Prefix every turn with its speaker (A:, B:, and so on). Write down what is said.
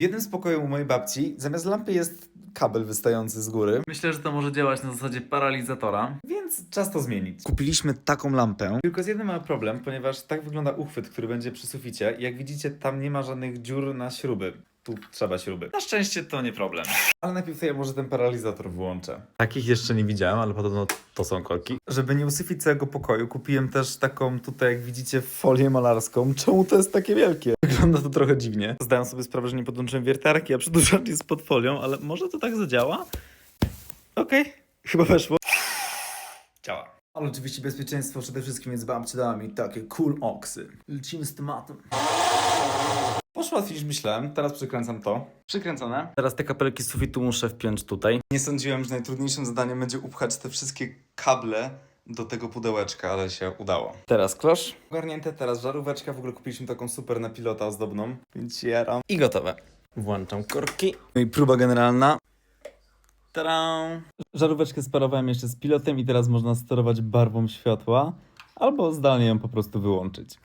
A: Jednym z pokoju u mojej babci zamiast lampy jest kabel wystający z góry,
B: Myślę, że to może działać na zasadzie paralizatora.
A: więc czas to zmienić. Kupiliśmy taką lampę, tylko z jednym mamy problem, ponieważ tak wygląda uchwyt, który będzie przy suficie. Jak widzicie, tam nie ma żadnych dziur na śruby. Tu trzeba śruby.
B: Na szczęście to nie problem.
A: Ale najpierw to ja może ten paralizator włączę. Takich jeszcze nie widziałem, ale podobno to są kolki. Żeby nie usyfić całego pokoju, kupiłem też taką tutaj, jak widzicie, folię malarską. Czemu to jest takie wielkie? Wygląda to trochę dziwnie. Zdałem sobie sprawę, że nie podłączyłem wiertarki, a przedłużacz jest pod folią, ale może to tak zadziała? Okej, chyba weszło. Działa. Ale oczywiście bezpieczeństwo przede wszystkim, więc babcia dała mi takie cool oksy. Lecimy z tematem. Poszło łatwiej niż myślałem, teraz przykręcam to. Przykręcone. Teraz te kapelki z sufitu muszę wpiąć tutaj. Nie sądziłem, że najtrudniejszym zadaniem będzie upchać te wszystkie kable do tego pudełeczka, ale się udało. Teraz klosz. Ogarnięte, teraz żaróweczka. W ogóle kupiliśmy taką super na pilota ozdobną, więc jaram. I gotowe. Włączam korki. No i próba generalna. Tada! Żaróweczkę sparowałem jeszcze z pilotem i teraz można sterować barwą światła albo zdalnie ją po prostu wyłączyć.